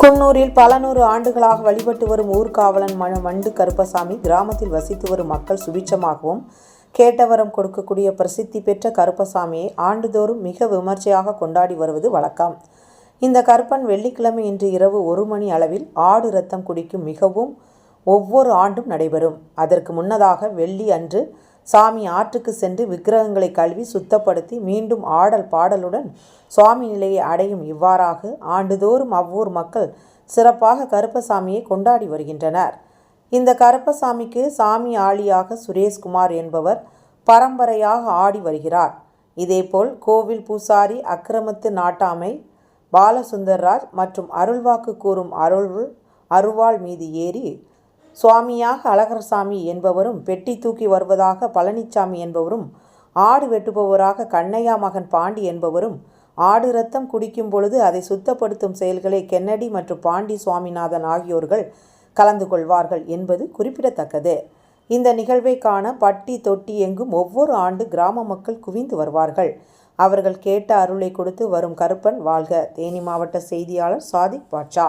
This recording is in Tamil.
குன்னூரில் பல நூறு ஆண்டுகளாக வழிபட்டு வரும் ஊர்காவலன் மண மண்டு கருப்பசாமி கிராமத்தில் வசித்து வரும் மக்கள் சுபிட்சமாகவும் கேட்டவரம் கொடுக்கக்கூடிய பிரசித்தி பெற்ற கருப்பசாமியை ஆண்டுதோறும் மிக விமர்சையாக கொண்டாடி வருவது வழக்கம். இந்த கருப்பன் வெள்ளிக்கிழமை இன்று இரவு ஒரு மணி அளவில் ஆடு ரத்தம் குடிக்கும் மிகவும் ஒவ்வொரு ஆண்டும் நடைபெறும். அதற்கு முன்னதாக வெள்ளி அன்று சாமி ஆற்றுக்கு சென்று விக்கிரகங்களை கழுவி சுத்தப்படுத்தி மீண்டும் ஆடல் பாடலுடன் சுவாமி நிலையை அடையும் இவ்வாறாக ஆண்டுதோறும் அவ்வூர் மக்கள் சிறப்பாக கருப்பசாமியை கொண்டாடி வருகின்றனர். இந்த கருப்பசாமிக்கு சாமி ஆளியாக சுரேஷ்குமார் என்பவர் பரம்பரையாக ஆடி வருகிறார். இதேபோல் கோவில் பூசாரி அக்கிரமத்து நாட்டாமை பாலசுந்தர்ராஜ் மற்றும் அருள்வாக்கு கூறும் அருள் அருவாள் மீது ஏறி சுவாமியாக அழகர்சாமி என்பவரும் பெட்டி தூக்கி வருவதாக பழனிச்சாமி என்பவரும் ஆடு வெட்டுபவராக கண்ணையா மகன் பாண்டி என்பவரும் ஆடு ரத்தம் குடிக்கும் பொழுது அதை சுத்தப்படுத்தும் செயல்களை கென்னடி மற்றும் பாண்டி சுவாமிநாதன் ஆகியோர்கள் கலந்து கொள்வார்கள் என்பது குறிப்பிடத்தக்கது. இந்த நிகழ்வை காண பட்டி தொட்டி எங்கும் ஒவ்வொரு ஆண்டு கிராம மக்கள் குவிந்து வருவார்கள். அவர்கள் கேட்ட அருளை கொடுத்து வரும் கருப்பன் வாழ்க. தேனி மாவட்ட செய்தியாளர் சாதிக் பாட்ஷா.